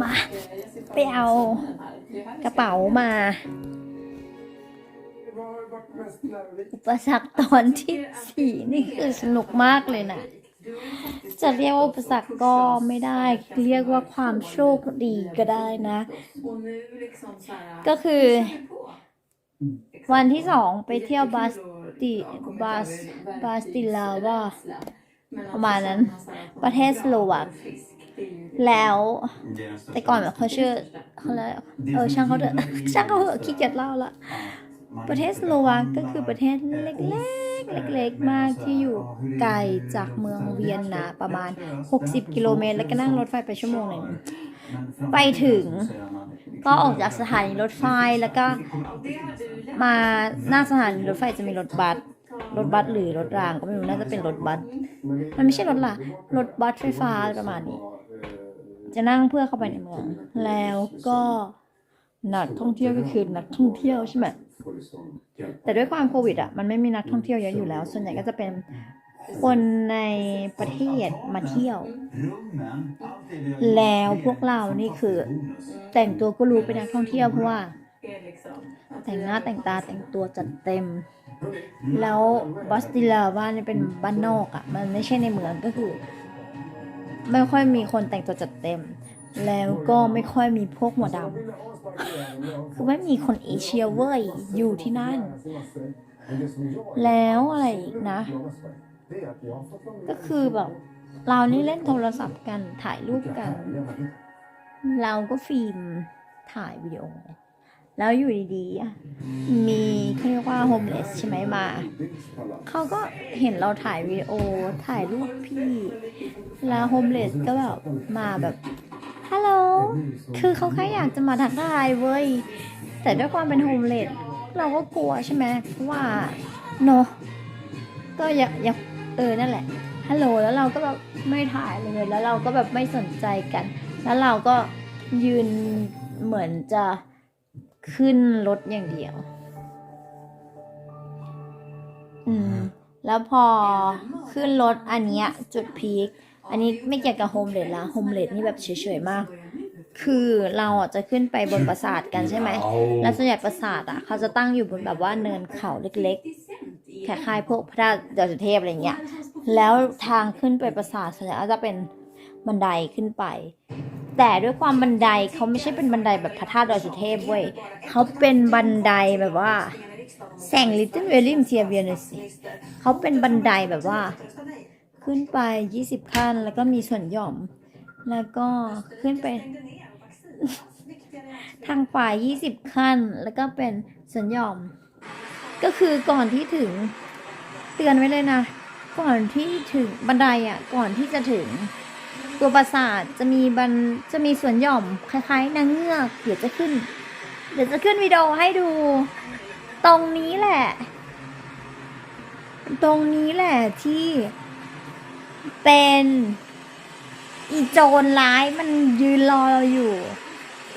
มาไปเอากระเป๋ามา อุปสรรคตอนที่สี่นี่คือสนุกมากเลยนะจะเรียกว่าอุปสรรคก็ไม่ได้ เรียกว่าความโชคดีก็ได้นะ ก็คือ วันที่สองไปเที่ยวบาสติบาสบาสติลาว่าประมาณนั้น ประเทศสโลวัก แล้วแต่ก่อนแบบเขาชื่อเขาเลยกเออช่างเขาเถอะช่างเขาเถอะขี้เกียจเล่าละประเทศสโลวาก็คือประเทศเล็กๆ เล็กๆ มากที่อยู่ไกลจากเมืองเวียนนาประมาณ 60 กิโลเมตร แล้วก็นั่งรถไฟไปชั่วโมงหนึ่งไปถึงก็ออกจากสถานีรถไฟแล้วก็มาหน้าสถานีรถไฟจะมีรถบัสรถบัสหรือรถรางก็ไม่รู้น่าจะเป็นรถบัสมันไม่ใช่รถละรถบัสไฟฟ้าอะไรประมาณนี้ จะนั่งเพื่อเข้าไปในเมือง แล้วก็นักท่องเที่ยวก็คือนักท่องเที่ยวใช่ไหมแต่ด้วยความโควิดอะมันไม่มีนักท่องเที่ยวเยอะอยู่แล้ว ส่วนใหญ่ก็จะเป็นคนในประเทศมาเที่ยว แล้วพวกเรานี่คือ แต่งตัวก็รู้เป็นนักท่องเที่ยวเพราะว่า แต่งหน้าแต่งตาแต่งตัวจัดเต็ม แล้วบัสติลาว่านี่เป็นบ้านนอกอะ่ะ มันไม่ใช่ในเมืองก็คือ ไม่ค่อยมีคนแต่งตัวจัดเต็ม แล้วก็ไม่ค่อยมีพวกหัวดำคือไม่มีคนเอเชียเว้ยอยู่ที่นั่น แล้วอะไรอีกนะ ก็คือแบบเรานี่เล่นโทรศัพท์กันถ่ายรูปกัน เราก็ฟิล์มถ่ายวิดีโอ แล้วอยู่ดีๆ มีเขาเรียกว่าโฮมเลสใช่ไหมมา เขาก็เห็นเราถ่ายวิดีโอ ถ่ายรูปพี่ แล้วโฮมเลสก็แบบมาแบบ ฮัลโหล คือเขาแค่อยากจะมาทักทายเว้ย แต่ด้วยความเป็นโฮมเลสเราก็กลัวใช่ไหม เพราะว่าเนอะก็อยากอยากเออ นั่นแหละ ฮัลโหล แล้วเราก็แบบไม่ถ่ายเลย แล้วเราก็แบบไม่สนใจกัน แล้วเราก็ยืนเหมือนจะ ขึ้นรถอย่างเดียว อืม แล้วพอขึ้นรถอันเนี้ย จุดพีค อันนี้ไม่เกี่ยวกับโฮมเลดละโฮมเลดนี่แบบเฉยๆมาก คือเราอะจะขึ้นไปบนปราสาทกันใช่ไหม แล้วส่วนใหญ่ปราสาทอะ เขาจะตั้งอยู่บนแบบว่าเนินเขาเล็กๆคล้ายๆพวกพระธาตุดอยสุเทพอะไรเงี้ย แล้วทางขึ้นไปปราสาทส่วนใหญ่ก็จะเป็นบันไดขึ้นไป แต่ด้วยความบันไดเขาไม่ใช่เป็นบันไดแบบพระธาตุดอยสุเทพเว้ยเขาเป็นบันไดแบบว่า แสงลิตเติ้ลเวลิมเทียเวียนสิเขาเป็นบันไดแบบว่า ขึ้นไป20ขั้น แล้วก็มีส่วนหย่อม แล้วก็ขึ้นไป ทางฝ่าย20ขั้น แล้วก็เป็นส่วนหย่อม ก็คือก่อนที่ถึงเตือนไว้เลยนะ ก่อนที่ถึงบันไดอะ ก่อนที่จะถึง ตัวปราสาทจะมีบันจะมีส่วนหย่อมคล้ายๆนางเงือกเดี๋ยวจะขึ้น เดี๋ยวจะขึ้นวิดีโอให้ดู ตรงนี้แหละ ตรงนี้แหละที่เป็นอีโจรร้ายมันยืนรอเราอยู่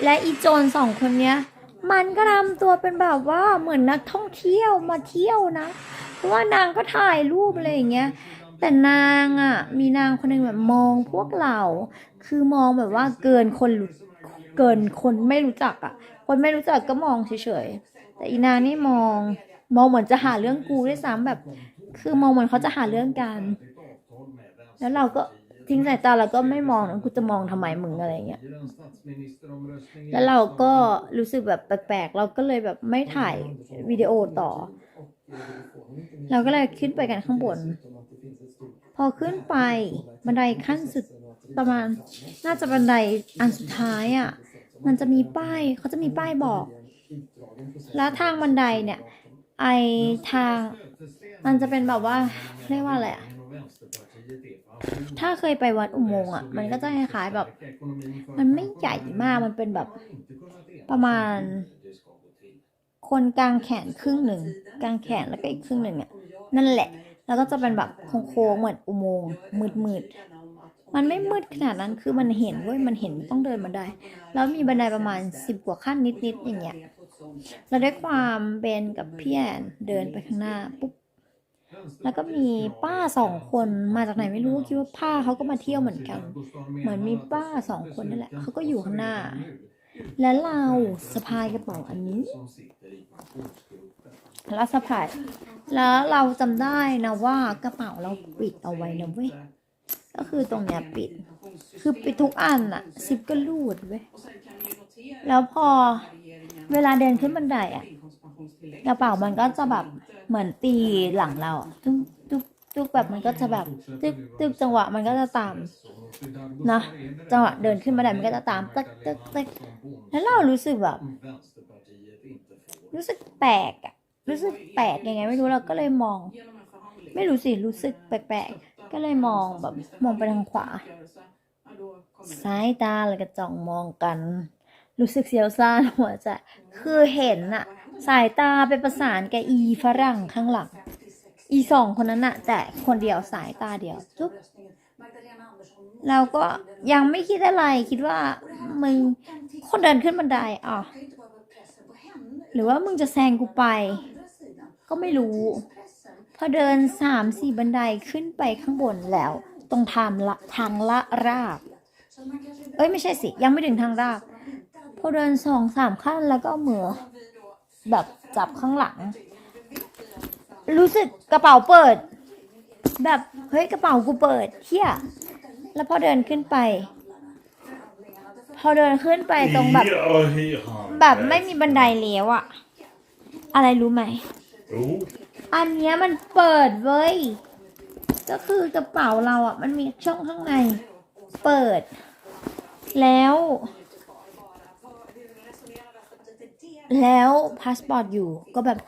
และอีโจรสองคนเนี้ย มันก็ทำตัวเป็นแบบว่าเหมือนนักท่องเที่ยวมาเที่ยวนะ เพราะว่านางก็ถ่ายรูปอะไรอย่างเงี้ย แต่นางอะ มีนางคนหนึ่งแบบมองพวกเรา คือมองแบบว่าเกินคนเกินคนไม่รู้จักอะ คนไม่รู้จักก็มองเฉยๆ แต่อีนางนี่มอง มองเหมือนจะหาเรื่องกูด้วยซ้ำแบบ คือมองเหมือนเขาจะหาเรื่องกัน แล้วเราก็ทิ้งสายตาเราก็ไม่มองนะกูจะมองทำไมมึงอะไรเงี้ย แล้วเราก็รู้สึกแบบแปลกๆ เราก็เลยแบบไม่ถ่ายวิดีโอต่อ เราก็เลยขึ้นไปกันข้างบน อขึ้นไปบันไดขั้นสุดประมาณ น่าจะบันไดอันสุดท้ายอะ มันจะมีป้ายเขาจะมีป้ายบอก แล้วทางบันไดเนี่ย ไอทาง มันจะเป็นแบบว่าเรียกว่าอะไรอะถ้าเคยไปวัดอุโมงค์อะ มันก็จะคล้ายๆแบบ มันไม่ใหญ่มาก มันเป็นแบบประมาณ คนกลางแขนครึ่งหนึ่งกลางแขนแล้วก็อีกครึ่งหนึ่งอะนั่นแหละ แล้วก็จะเป็นแบบโค้งๆเหมือนอุโมงค์มืดๆมันไม่มืดขนาดนั้นคือมันเห็นเว้ยมันเห็นต้องเดินมาได้ แล้วมีบันไดประมาณสิบกว่าขั้นนิดๆอย่างเงี้ยแล้วด้วยความเบนกับพี่แอนเดินไปข้างหน้าปุ๊บแล้วก็มีป้าสองคนมาจากไหนไม่รู้คิดว่าป้าเขาก็มาเที่ยวเหมือนกัน เหมือนมีป้าสองคนนั่นแหละเขาก็อยู่ข้างหน้า และเราสะพายกระเป๋าอันนี้ แล้วสะพาย แล้วเราจำได้นะว่ากระเป๋าเราปิดเอาไว้นะเว้ย ก็คือตรงเนี้ยปิด คือปิดทุกอันอะซิปก็รูดเว้ย แล้วพอเวลาเดินขึ้นบันไดอะกระเป๋ามันก็จะแบบเหมือนตีหลังเราอะตึ๊กตึ๊กตึ๊กแบบมันก็จะแบบตึ๊กตึ๊กจังหวะมันก็จะตามนะจังหวะเดินขึ้นบันไดมันก็จะตามตึ๊กตึ๊กตึ๊กแล้วเรารู้สึกแบบรู้สึกแปลกอะ รู้สึกแปลกยังไง ไม่รู้เราก็เลยมอง ไม่รู้สิรู้สึกแปลกๆก็เลยมองแบบมองไปทางขวาสายตาแล้วก็จ้องมองกัน รู้สึกเสียวซ่านหัวใจคือเห็นอะสายตาไปประสานกับอีฝรั่งข้างหลัง อีสองคนนั้นอะแต่คนเดียวสายตาเดียวจุ๊บเราก็ยังไม่คิดอะไรคิดว่ามึงคนเดินขึ้นบันไดอะหรือว่ามึงจะแซงกูไป ก็ไม่รู้ พอเดินสามสี่บันไดขึ้นไปข้างบนแล้ว ตรงทางละทางละราบ เอ้ยไม่ใช่สิ ยังไม่ถึงทางราบ พอเดินสองสามขั้นแล้วก็เอามือ แบบจับข้างหลัง รู้สึกกระเป๋าเปิด แบบเฮ้ยกระเป๋ากูเปิดเที่ยแล้วพอเดินขึ้นไป พอเดินขึ้นไปตรงแบบ แบบไม่มีบันไดเลี้ยวอะอะไรรู้ไหม อันเนี้ยมันเปิดเว้ย ก็คือกระเป๋าเราอะ มันมีช่องข้างใน เปิด แล้ว แล้วพาสปอร์ตอยู่ก็แบบ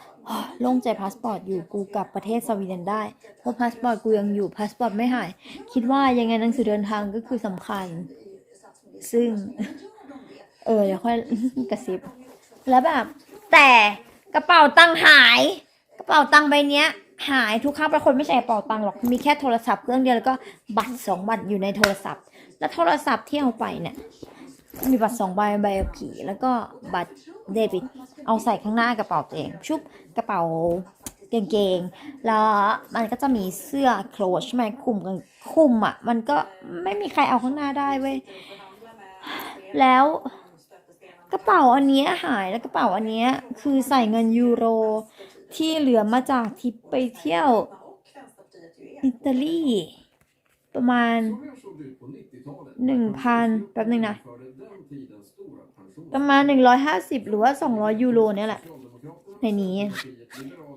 โล่งใจพาสปอร์ตอยู่กูกลับประเทศสวีเดนได้ เพราะพาสปอร์ตกูยังอยู่พาสปอร์ตไม่หาย คิดว่ายังไงหนังสือเดินทางก็คือสำคัญ ซึ่ง เออเดี๋ยวค่อยกระซิบ แล้วแบบ แต่กระเป๋าตังค์หาย ระเป๋าตังค์ใบเนี้ย หายทุกครั้งป็นคนไม่ใช่กระเป๋าตังค์หรอกมีแค่โทรศัพท์เครื่องเดียวแล้วก็บัตรสองบัตรอยู่ในโทรศัพท์ แล้วโทรศัพท์ที่เอาไปเนี่ยมีบัตรสองใบใบขับขี่แล้วก็บัตรเดบิต เอาใส่ข้างหน้ากระเป๋าตัวเอง ชุบกระเป๋ากางเกงแล้วมันก็จะมีเสื้อโคลชใช่ไหมคุมกันคุมอะ มันก็ไม่มีใครเอาข้างหน้าได้เว้ยแล้วกระเป๋าอันนี้หายแล้วกระเป๋าอันนี้คือใส่เงินยูโร ที่เหลือมาจากทริปไปเที่ยว อิตาลี ประมาณหนึ่งพันแป๊บหนึ่งนะ ประมาณหนึ่งร้อยห้าสิบหรือว่าสองร้อยยูโรเนี่ยแหละ ในนี้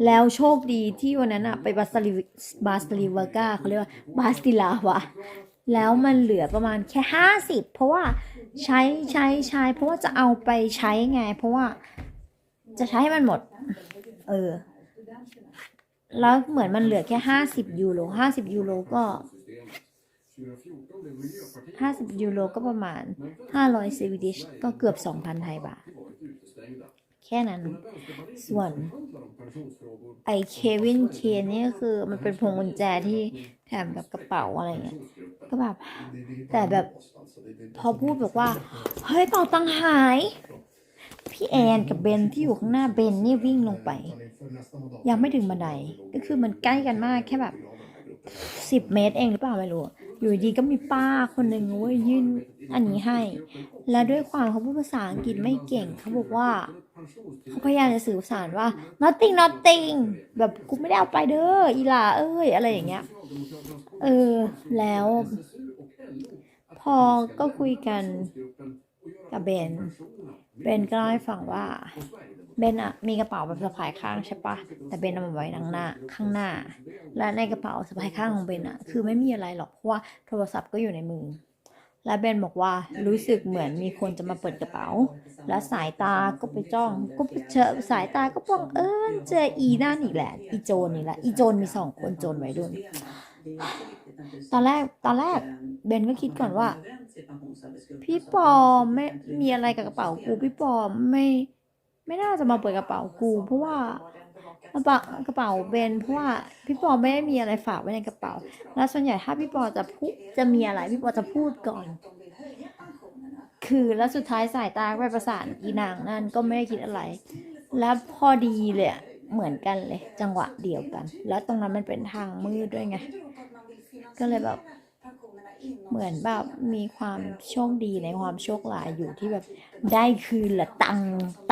แล้วโชคดีที่วันนั้นอะไปบาสลิบาสลิวากาเขาเรียกว่าบาสติลาวะแล้วมันเหลือประมาณแค่ห้าสิบเพราะว่าใช้ใช้ใช้เพราะว่าจะเอาไปใช้ไง เพราะว่า จะใช้ให้มันหมด เออ แล้วเหมือนมันเหลือแค่ห้าสิบยูโรห้าสิบยูโรก็ห้าสิบยูโรก็ประมาณห้าร้อยสวีดิชก็เกือบสองพันไทยบาท แค่นั้น ส่วนไอเควินเคนนี่ก็คือมันเป็นพวงกุญแจที่แถมกับกระเป๋าอะไรเงี้ย ก็แบบ แต่แบบพอพูดบอกว่า เฮ้ยเป๋าตังหาย พี่แอนกับเบนที่อยู่ข้างหน้าเบนนี่วิ่งลงไป ยังไม่ถึงบันไดก็คือมันใกล้กันมากแค่แบบสิบเมตรเองหรือเปล่าไม่รู้ อยู่ดีก็มีป้าคนหนึ่งเว้ยยื่นอันนี้ให้ แล้วด้วยความเขาพูดภาษาอังกฤษไม่เก่งเขาบอกว่าเขาพยายามจะสื่อสารว่า nothing nothing แบบกูไม่ได้เอาไปเด้ออีหลาเอ้ยอะไรอย่างเงี้ยเออแล้ว พอก็คุยกันกับเบน เบนก็เล่าให้ฟังว่าเบนอะมีกระเป๋าแบบสะพายข้างใช่ปะแต่เบนเอามาไว้ข้างหน้าข้างหน้า และในกระเป๋าสะพายข้างของเบนอะคือไม่มีอะไรหรอกเพราะว่าโทรศัพท์ก็อยู่ในมือ และเบนบอกว่ารู้สึกเหมือนมีคนจะมาเปิดกระเป๋า แล้วสายตาก็ไปจ้องก็ไปเจอสายตาก็ป้องเอิญเจออีนั่นอีกแหละ อีโจนนี่แหละอีโจนมีสองคนโจนไว้ด้วยตอนแรกตอนแรกเบนก็คิดก่อนว่า พี่ปอไม่มีอะไรกับกระเป๋ากู พี่ปอไม่ ไม่น่าจะมาเปิดกระเป๋ากู เพราะว่ากระเป๋ากระเป๋าเบนเพราะว่าพี่ปอไม่ได้มีอะไรฝากไว้ในกระเป๋า แล้วส่วนใหญ่ถ้าพี่ปอจะพูดจะมีอะไรพี่ปอจะพูดก่อน คือแล้วสุดท้ายสายตาไปประสานอีนางนั่นก็ไม่ได้คิดอะไร แล้วพอดีเลยเหมือนกันเลย จังหวะเดียวกัน แล้วตรงนั้นมันเป็นทางมืดด้วยไงก็เลยแบบ เหมือนแบบมีความโชคดีในความโชคร้ายอยู่ที่แบบได้คืนละตัง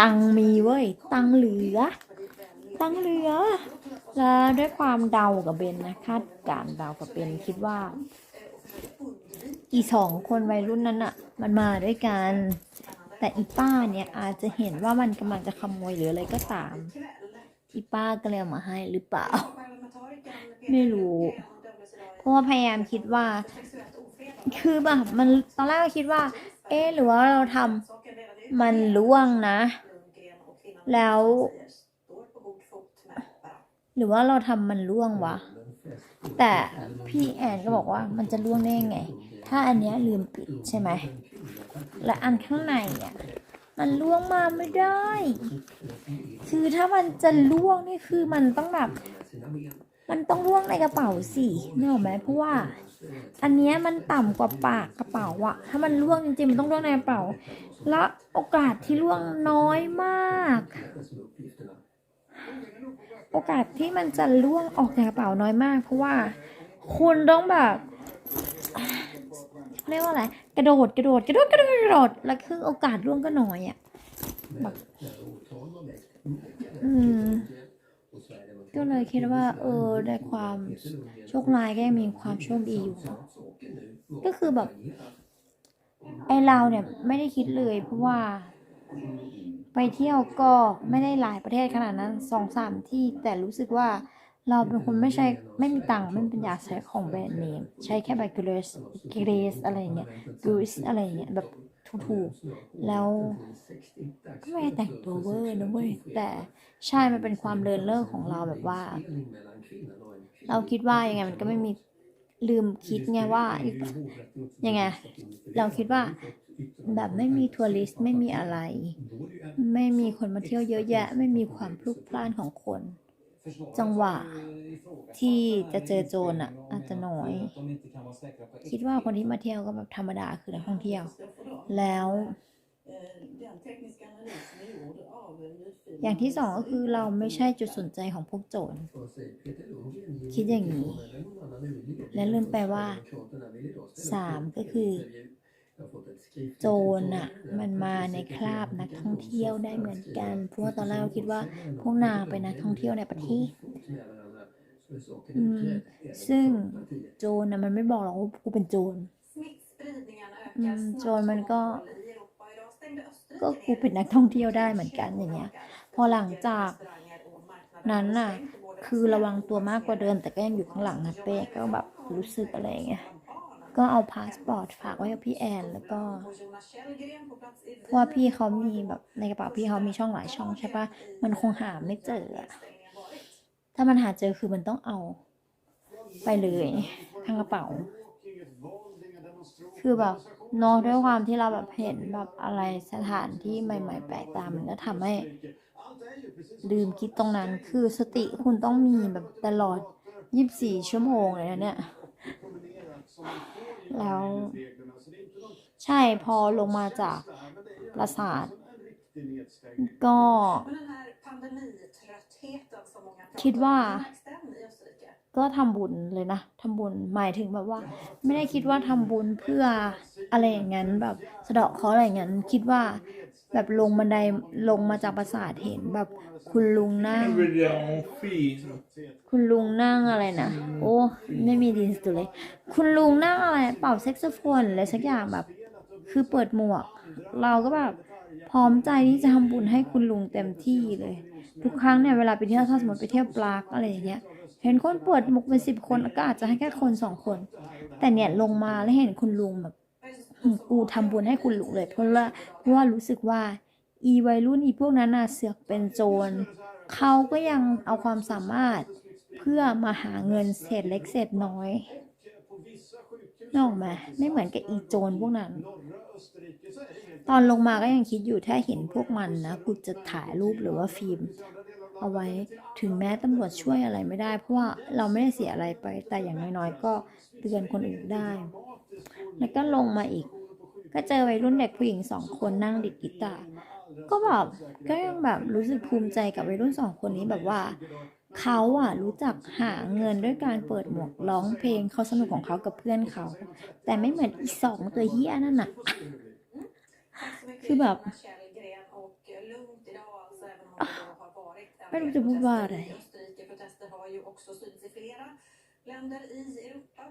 ตังมีเว้ย ตังเหลือ ตังเหลือ แล้วด้วยความเดากับเบนนะคาดการณ์เดากับเบนคิดว่า อีสองคนวัยรุ่นนั้นอะมันมาด้วยกัน แต่อีป้าเนี่ยอาจจะเห็นว่ามันกำลังจะขโมยหรืออะไรก็ตาม อีป้าก็เลยมาให้หรือเปล่า ไม่รู้ เพราะว่าพยายามคิดว่า คือแบบมันตอนแรกก็คิดว่า เอ๊หรือว่าเราทำมันล่วงนะ แล้ว หรือว่าเราทำมันล่วงวะ แต่พี่แอนก็บอกว่ามันจะล่วงได้ยังไง ถ้าอันเนี้ยลืมปิดใช่ไหม และอันข้างในเนี่ยมันล่วงมาไม่ได้ คือถ้ามันจะล่วงนี่คือมันต้องแบบ มันต้องล่วงในกระเป๋าสินึกออกไหมเพราะว่า อันเนี้ยมันต่ำกว่าปากกระเป๋าอะถ้ามันล่วงจริงๆมันต้องล่วงในกระเป๋า และโอกาสที่ล่วงน้อยมาก โอกาสที่มันจะล่วงออกจากกระเป๋าน้อยมาก เพราะว่า คุณต้องแบบเรียกว่าอะไรกระโดดกระโดดกระโดดกระโดดกระโดดแล้วคือโอกาสล่วงก็น้อยอะแบบอืม ก็เลยคิดว่า เออในความโชคร้ายก็ยังมีความโชคดีอยู่ ก็คือแบบ ไอเราเนี่ยไม่ได้คิดเลย เพราะว่า ไปเที่ยวก็ไม่ได้หลายประเทศขนาดนั้นสองสามที่แต่รู้สึกว่าเราเป็นคนไม่ใช่ไม่มีตังค์ไม่มีปัญญากใช้ของแบรนด์เนม ใช้แค่แบบเกรสเกรสอะไรเงี้ยกรสอะไรเงี้ยแบบ ถูกๆแล้วก็ไม่ได้แต่งตัวเวอร์นะเว้ยแต่ใช่มันเป็นความเลินเล่อของเราแบบว่า เราคิดว่ายังไงมันก็ไม่มีลืมคิดไงว่ายังไงเราคิดว่าแบบไม่มีทัวริสต์ไม่มีอะไร ไม่มีคนมาเที่ยวเยอะแยะ ไม่มีความพลุกพล่านของคน จังหวะที่จะเจอโจรอะ อาจจะน้อย คิดว่าคนที่มาเที่ยวก็แบบธรรมดาคือนักท่องเที่ยว แล้ว อย่างที่สองก็คือเราไม่ใช่จุดสนใจของพวกโจร คิดอย่างนี้ และลืมไปว่าสามก็คือ โจรอะมันมาในคราบนักท่องเที่ยวได้เหมือนกัน เพราะว่าตอนแรกเราคิดว่าพวกนางเป็นนักท่องเที่ยวในประเทศซึ่งโจรนะมันไม่บอกหรอกว่ากูเป็นโจรโจรมันก็ ก็กูเป็นนักท่องเที่ยวได้เหมือนกันอย่างเงี้ย พอหลังจากนั้นน่ะ คือระวังตัวมากกว่าเดิมแต่ก็ยังอยู่ข้างหลังนะเป้ก็แบบรู้สึกอะไรอย่างเงี้ย ก็เอาพาสปอร์ตฝากไว้กับพี่แอน แล้วก็เพราะว่าพี่เขามีแบบในกระเป๋าพี่เขามีช่องหลายช่องใช่ปะมันคงหาไม่เจออะถ้ามันหาเจอคือมันต้องเอา ไปเลยทั้งกระเป๋า คือแบบเนอะด้วยความที่เราแบบเห็นแบบอะไรสถานที่ใหม่ ๆ แปลกตามันก็ทำให้ลืมคิดตรงนั้นคือสติคุณต้องมีแบบตลอด 24 ชั่วโมงเลยนะเนี่ย แล้ว ใช่พอลงมาจากปราสาท ก็ คิดว่า ก็ทำบุญเลยนะทำบุญหมายถึงแบบว่า ไม่ได้คิดว่าทำบุญเพื่ออะไรอย่างนั้นแบบสะเดาะเคราะห์อะไรอย่างนั้น คิดว่าแบบลงบันไดลงมาจากปราสาทเห็นแบบคุณลุงนั่ง En vill jag ha en fin. คุณลุงนั่งอะไรนะโอ้ไม่มีดินสตูเลย คุณลุงนั่งอะไร เป่าแซกโซโฟนอะไรสักอย่างแบบ คือเปิดหมวก เราก็แบบพร้อมใจที่จะทำบุญให้คุณลุงเต็มที่เลย ทุกครั้งเนี่ยเวลาไปเที่ยวถ้าสมมติไปเที่ยวปลากอะไรอย่างเงี้ย เห็นคนเปิดหมวกเป็นสิบคนก็อาจจะให้แค่คนสองคน แต่เนี่ยลงมาแล้วเห็นคุณลุงแบบกูทำบุญให้คุณลุงเลย เพราะว่าเพราะว่ารู้สึกว่า อีวัยรุ่นอีพวกนั้นน่ะเสือกเป็นโจรเขาก็ยังเอาความสามารถเพื่อมาหาเงินเศษเล็กเศษน้อยนกออกไหมไม่เหมือนกับอีโจรพวกนั้น ตอนลงมาก็ยังคิดอยู่ถ้าเห็นพวกมันนะ กูจะถ่ายรูปหรือว่าฟิล์ม เอาไว้ ถึงแม้ตำรวจช่วยอะไรไม่ได้ เพราะว่าเราไม่ได้เสียอะไรไป แต่อย่างน้อยๆ ก็เตือนคนอื่นได้ แล้วก็ลงมาอีก ก็เจอวัยรุ่นเด็กผู้หญิงสองคนนั่งดิดกีตาร์ก็แบบก็ยังแบบรู้สึกภูมิใจกับวัยรุ่นสองคนนี้แบบว่าเขาอะรู้จักหาเงินด้วยการเปิดหมวกร้องเพลงเขาสนุกของเขากับเพื่อนเขา แต่ไม่เหมือนอีสองตัวเฮียนั่นน่ะ Tack så mycket, Hur bara- Jag vill inte bo i. Österrike har ju också synts i flera länder i Europa.